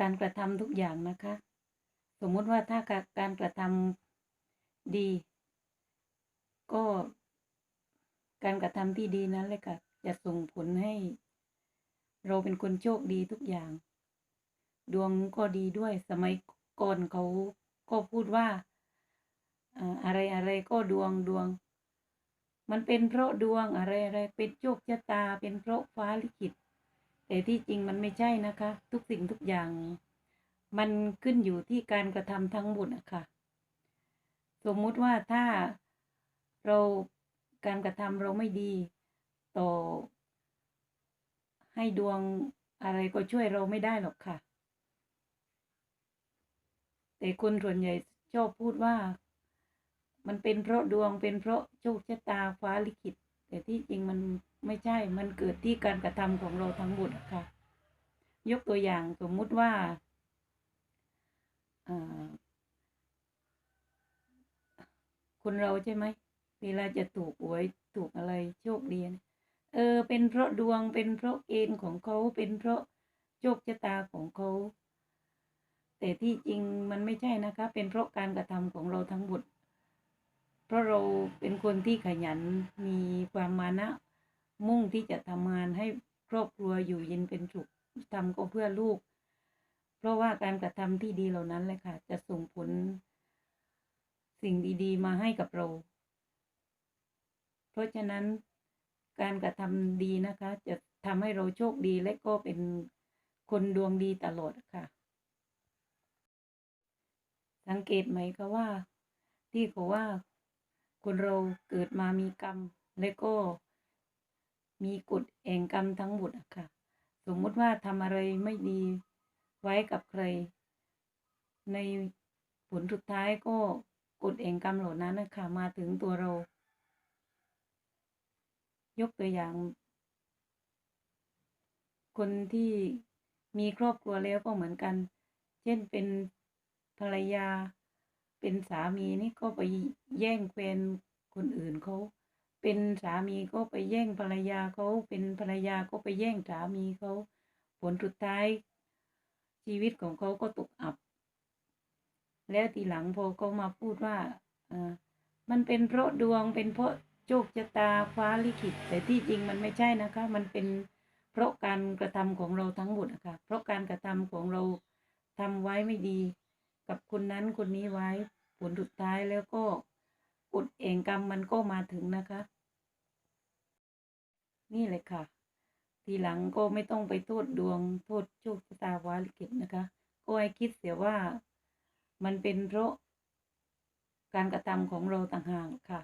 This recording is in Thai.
การกระทำทุกอย่างนะคะ สมมุติว่าถ้าการกระทำดี ก็การกระทำที่ดีนั้นเลยค่ะจะส่งผลให้ เราเป็นคนโชคดีทุกอย่าง ดวงก็ดีด้วยสมัยก่อนเขาก็พูดว่าอ่าอะไรอะไรก็ดวงดวง มันเป็นเพราะดวงอะไรอะไรเป็นโชคชะตา เป็นเพราะฟ้าลิขิต แต่ที่จริงมันไม่ใช่นะคะ ทุกสิ่งทุกอย่าง มันขึ้นอยู่ที่การกระทำทั้งหมดอะค่ะสมมุติว่าถ้าเราการกระทำเราไม่ดีต่อ ให้ดวงอะไรก็ช่วยเราไม่ได้หรอกค่ะ แต่คนส่วนใหญ่ชอบพูดว่า มันเป็นเพราะดวงเป็นเพราะโชคชะตาฟ้าลิขิต แต่ที่จริงมันไม่ใช่ มันเกิดที่การกระทำของเราทั้งหมดค่ะ ยกตัวอย่างสมมุติว่าคนเราใช่ไหม เวลาจะถูกหวยถูกอะไรโชคดีนะเออ เป็นเพราะดวงเป็นเพราะเกณฑ์ของเขาเป็นเพราะโชคชะตาของเขาแต่ที่จริงมันไม่ใช่นะคะ เป็นเพราะการกระทำของเราทั้งหมด ราะเราเป็นคนที่ขยันมีความมานะ มุ่งที่จะทำงานให้ครอบครัวอยู่เย็นเป็นสุขทำก็เพื่อลูก เพราะว่าการกระทำที่ดีเหล่านั้นแหละค่ะ จะส่งผล สิ่งดีๆ มาให้กับเรา เพราะฉะนั้นการกระทำดีนะคะ จะทำให้เราโชคดีและก็เป็นคนดวงดีตลอดค่ะ สังเกตไหมคะว่า ที่เขาว่า คนเราเกิดมามีกรรม และก็มีกฎแห่งกรรมทั้งหมดอะค่ะ สมมติว่าทำอะไรไม่ดีไว้กับใคร ในผลสุดท้ายก็กฎแห่งกรรมเหล่านั้นนะคะมาถึงตัวเรา ยกตัวอย่าง คนที่มีครอบครัวแล้วก็เหมือนกัน เช่นเป็นภรรยา เป็นสามีนี่ก็ไปแย่งแฟนคนอื่นเขาเป็นสามีก็ไปแย่งภรรยาเขาเป็นภรรยาก็ไปแย่งสามีเขาผลสุดท้าย ชีวิตของเขาก็ตกอับ แล้วทีหลังพอเขามาพูดว่าอ่ามันเป็นเพราะดวงเป็นเพราะโชคชะตาฟ้าลิขิต แต่ที่จริงมันไม่ใช่นะคะ มันเป็นเพราะการกระทำของเราทั้งหมดอะคะเพราะการกระทำของเราทำไว้ไม่ดี กับคนนั้นคนนี้ไว้ ผลสุดท้ายแล้วก็กฎแห่งกรรมมันก็มาถึงนะคะ นี่เลยค่ะ ทีหลังก็ไม่ต้องไปโทษดวงโทษโชคชะตาวาลิกิตนะคะ ก็ให้คิดเสียว่ามันเป็นเพราะการกระทำของเราต่างหากค่ะ